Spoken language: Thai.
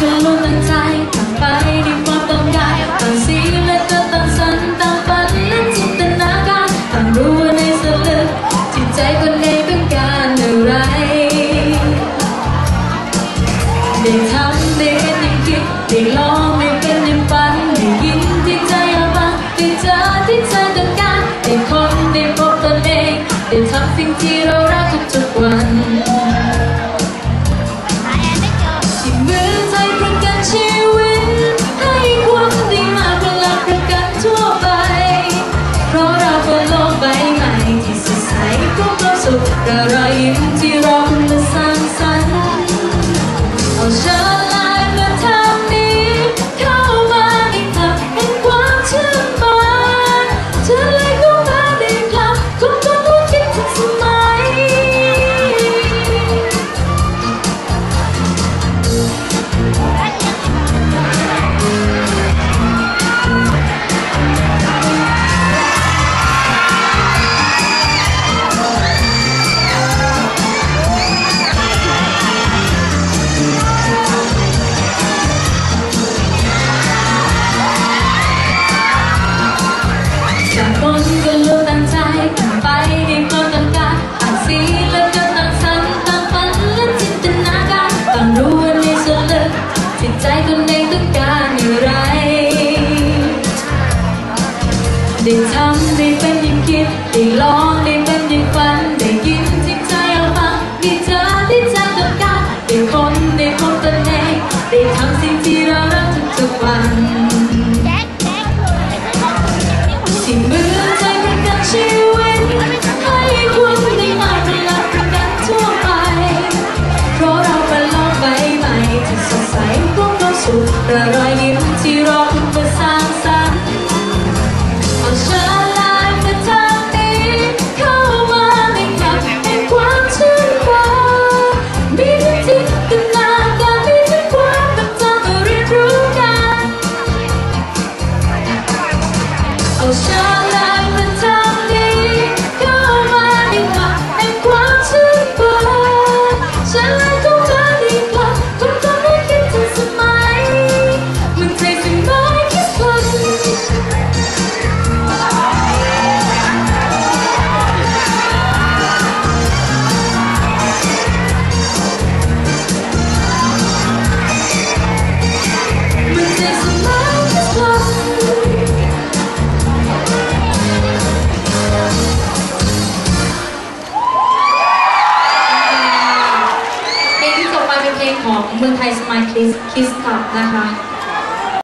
水路灯在 เพื่โลกใบใหม่ที่สดใสก็กเราสุขกรอยยิ้มที่รอคุณมาสาง ใจตนเองต้องการอะไรได้ทำได้เป็นอย่งคิดได้ลองได้เป็นอย่งฝันได้ยินที่ใจเอาฟังได้เจอที่ใจต้องการได้คนได้พบตนเองได้ทำสิ่งที่เรารักทุกๆวันสิ่งเหมือนใจประกันชีวิตให้คุณได้มาเป็นลักประกัทั่วไปเพราะเราเป็นโลกใบใหม่ที่สดใส แต่รอยยิ้ม ของเมืองไทยสมายคิสคิสคลับนะคะ